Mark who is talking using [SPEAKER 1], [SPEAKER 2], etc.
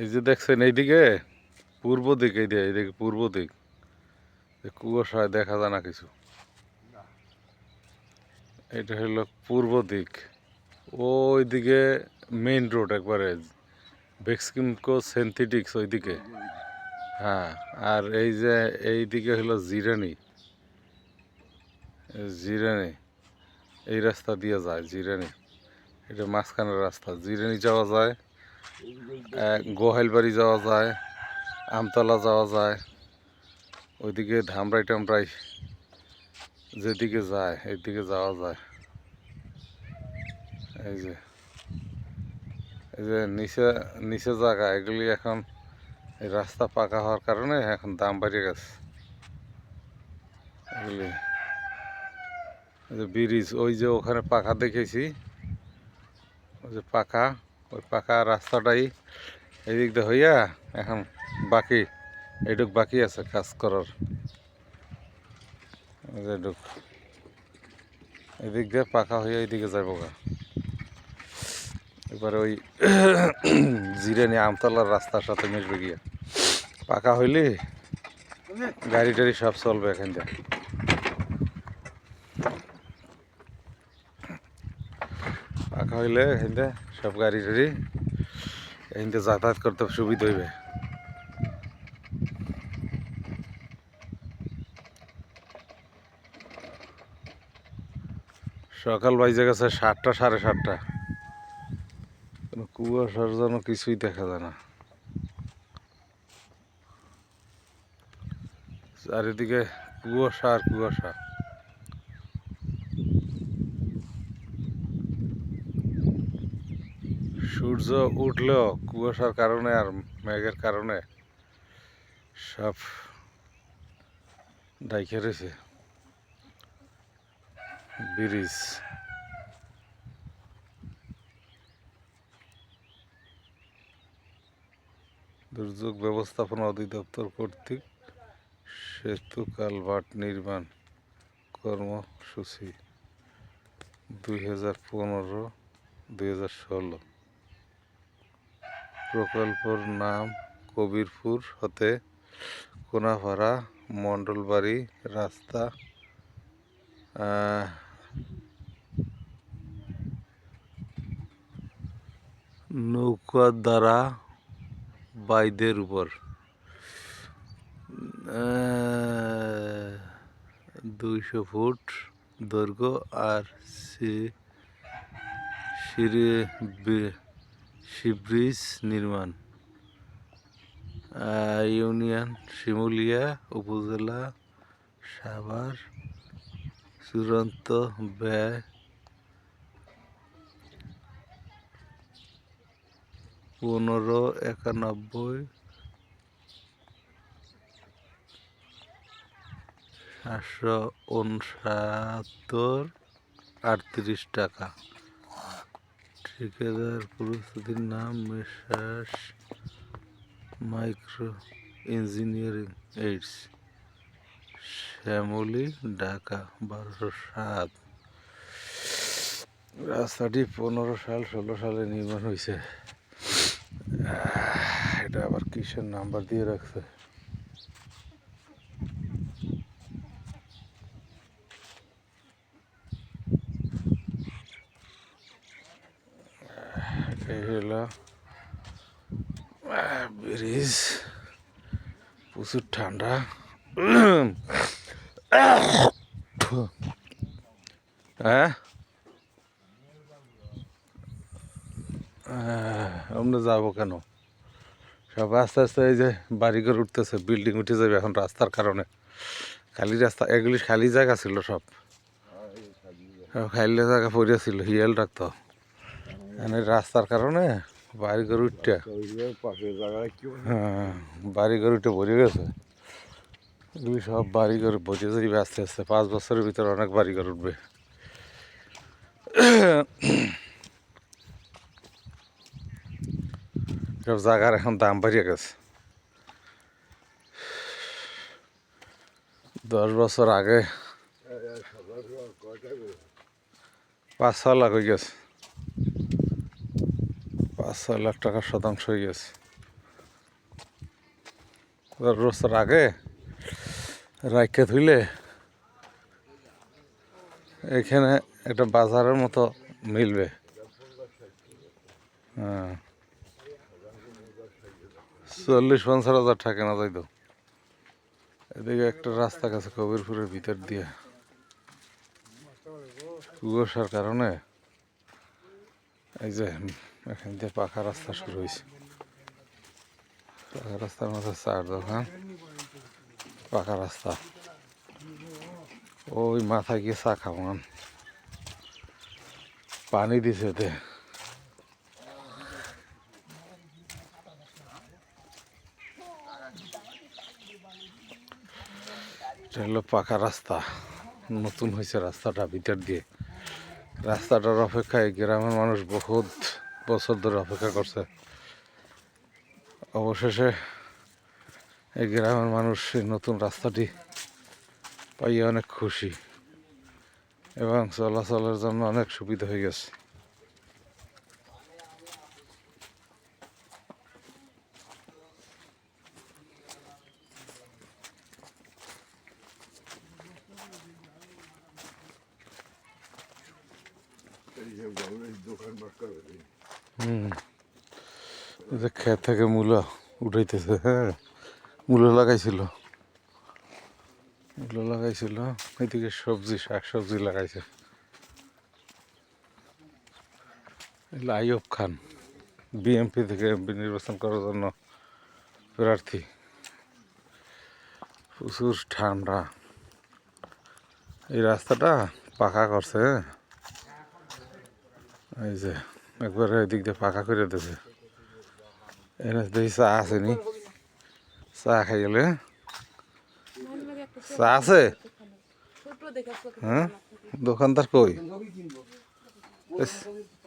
[SPEAKER 1] এই যে দেখছেন এইদিকে, পূর্ব দিক, এই এইদিকে পূর্ব দিক। কুয়াশায় দেখা যায় না কিছু। এটা হলো পূর্ব দিক। ওই দিকে মেইন রোড একবারে ভেক্সকিমকো সিনথেটিক্স ওইদিকে। হ্যাঁ আর এই যে এই দিকে হলো জিরানি। জিরানি, এই রাস্তা দিয়ে যায় জিরানি। এটা মাঝখানের রাস্তা। জিরানি যাওয়া যায় গোহাইলবাড়ি যাওয়া যায়, আমতলা যাওয়া যায়, ওইদিকে ধামরাই টামরাই যেদিকে যায় এইদিকে যাওয়া যায়। এই যে এই যে নিচে নিচে জায়গা, এগুলি এখন রাস্তা পাকা হওয়ার কারণে এখন দাম বেড়ে গেছে। এগুলি যে ব্রিজ, ওই যে ওখানে পাকা দেখেছি, ওই যে পাকা ওই পাকা রাস্তাটাই এদিক দিয়ে হইয়া এখন বাকি এইটুক বাকি আছে কাজ করার। এই যে এটুক। এদিক দিয়ে পাকা হইয়া এইদিকে যাইব গা। এবারে ওই জিরানি আমতলার রাস্তার সাথে মিশবে গিয়া। পাকা হইলে গাড়ি টাড়ি সব চলবে এখান দিয়ে পাকা হইলে এখান সব গাড়ি টাড়ি এখান যাতায়াত করতে সুবিধা হইবে। সকাল বাইজে গেছে সাতটা, সাড়ে সাতটা। কোনো কুয়াশার যেন কিছুই দেখা যায় না। চারিদিকে কুয়াশা আর কুয়াশা। সূর্য উঠলেও কুয়াশার কারণে আর মেঘের কারণে সব ডাইকে রয়েছে। ব্রিজ। দুর্যোগ ব্যবস্থাপনা অধিদপ্তর কর্তৃক সেতু কালভার্ট নির্মাণ কর্মসূচি দুই হাজার পনেরো, দুই হাজার ষোলো। প্রকল্পর নাম কবিরপুর হতে কোনাপাড়া মণ্ডলবাড়ি রাস্তা আহ, নৌকা দ্বারা বাইদের উপর। দুইশো ফুট দৈর্ঘ্য আর সিঁড়ি সিব্রিজ নির্মাণ। ইউনিয়ন শিমুলিয়া উপজেলা সাভার চূড়ান্ত ব্যয়। পনেরো একানব্বই। সাতশো উনসত্তর আটত্রিশ টাকা। ঠিকাদার পরিস্থিতির নাম messrs micro engineering aids, Shyamoli, Dhaka, বারোশো সাত। রাস্তাটি পনেরো সাল, ষোলো সালে নির্মাণ হয়েছে এটা আবার কিসের নাম্বার দিয়ে রাখছে এই হলো ব্রিজ, প্রচুর ঠান্ডা। হ্যাঁ? আমরা যাব কেন? সব আস্তে আস্তে এই যে বাড়িঘর উঠতেছে বিল্ডিং উঠে যাবে এখন রাস্তার কারণে। খালি রাস্তা, এগুলি খালি জায়গা ছিল সব। খালি জায়গা পড়েছিল হিয়াল রাখতো এখন রাস্তার কারণে
[SPEAKER 2] বাড়ি কি
[SPEAKER 1] হ্যাঁ বাড়িঘর উঠে ভরে গেছে। এগুলি সব বাড়িঘর ভরে যাবে আস্তে আস্তে পাঁচ বছরের ভিতরে অনেক বাড়িঘর উঠবে। সব জায়গার এখন দাম বাড়িয়ে গেছে। দশ বছর আগে পাঁচ ছ লাখ হয়ে গেছে। পাঁচ, ছয় লাখ টাকার শতাংশ হয়ে গেছে। রোস্তার আগে রাইখে ধুইলে এখানে একটা বাজারের মতো মিলবে। হ্যাঁ। চল্লিশ, পঞ্চাশ হাজার টাকা না যাইতো এদিকে একটা রাস্তা গেছে কবিরপুরের ভিতর দিয়ে। কুয়াশার কারণে এই যে, এখান দিয়ে পাকা রাস্তা শুরু হয়েছে। পাকা রাস্তার মধ্যে চার দোকান পাকা রাস্তা। ওই মাথায় গিয়ে চা খাওয়ান পানি দিছে এটা হলো পাকা রাস্তা। নতুন হয়েছে রাস্তাটা ভিতর দিয়ে। রাস্তাটার অপেক্ষায় গ্রামের মানুষ বহুত বছর ধরে অপেক্ষা করছে। অবশেষে এই গ্রামের মানুষ এই নতুন রাস্তাটি পাইয়ে অনেক খুশি এবং চলাচলের জন্য অনেক সুবিধা হয়ে গেছে
[SPEAKER 2] এই যে বাবুর দোকান বাক্কা
[SPEAKER 1] হুম। যে ক্ষেত থেকে মূলা উঠাইতেছে হ্যাঁ। মূলা লাগাইছিল। মূলা লাগাইছিল, এদিকে সবজি শাক সবজি লাগাইছে আইয়ুব খান, বিএমপি থেকে এমপি নির্বাচন করার জন্য প্রার্থী। প্রচুর ঠান্ডা। এই রাস্তাটা পাকা করছে হ্যাঁ। এই যে একবারে এদিক দিয়ে পাকা করে দিয়েছে এনে দেখি চা আছে নি? চা খাই গেলে চা আছে? হ্যাঁ? দোকানদার কই?